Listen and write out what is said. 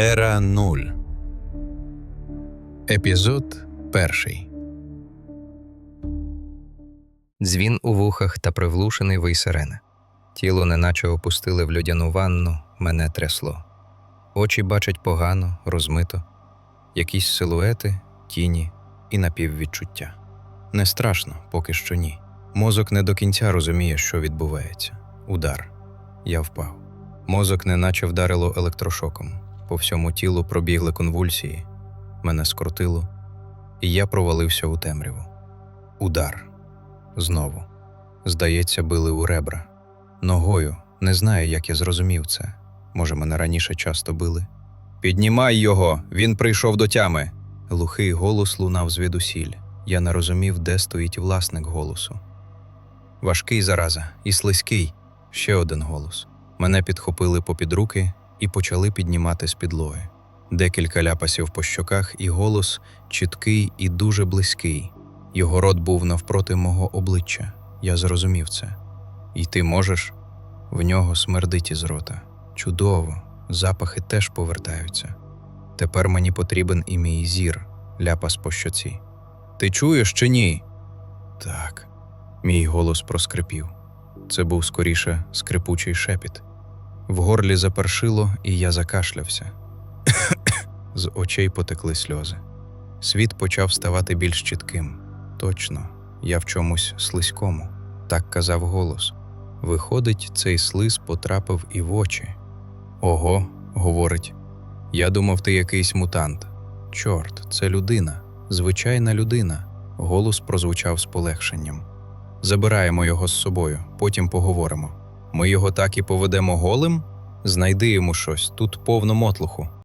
Ера нуль. Епізод перший. Дзвін у вухах та приглушений вий сирени. Тіло неначе опустили в людяну ванну, мене трясло. Очі бачать погано, розмито, якісь силуети, тіні і напіввідчуття. Не страшно, поки що ні. Мозок не до кінця розуміє, що відбувається. Удар. Я впав. Мозок неначе вдарило електрошоком. По всьому тілу пробігли конвульсії, мене скрутило, і я провалився у темряву. Удар. Знову. Здається, били у ребра. Ногою не знаю, як я зрозумів це. Може, мене раніше часто били. Піднімай його, він прийшов до тями. Глухий голос лунав звідусіль. Я не розумів, де стоїть власник голосу. Важкий зараза і слизький. Ще один голос. Мене підхопили попід руки і почали піднімати з підлоги. Декілька ляпасів по щоках, і голос чіткий і дуже близький. Його рот був навпроти мого обличчя. Я зрозумів це. І ти можеш? В нього смердить із рота. Чудово, запахи теж повертаються. Тепер мені потрібен і мій зір, ляпас по щоці. Ти чуєш чи ні? Так. Мій голос проскрипів. Це був скоріше скрипучий шепіт. В горлі запершило, і я закашлявся. З очей потекли сльози. Світ почав ставати більш чітким. Точно, я в чомусь слизькому, так казав голос. Виходить, цей слиз потрапив і в очі. Ого, говорить, я думав, ти якийсь мутант. Чорт, це людина, звичайна людина. Голос прозвучав з полегшенням. Забираємо його з собою, потім поговоримо. Ми його так і поведемо голим? Знайди йому щось, тут повно мотлуху.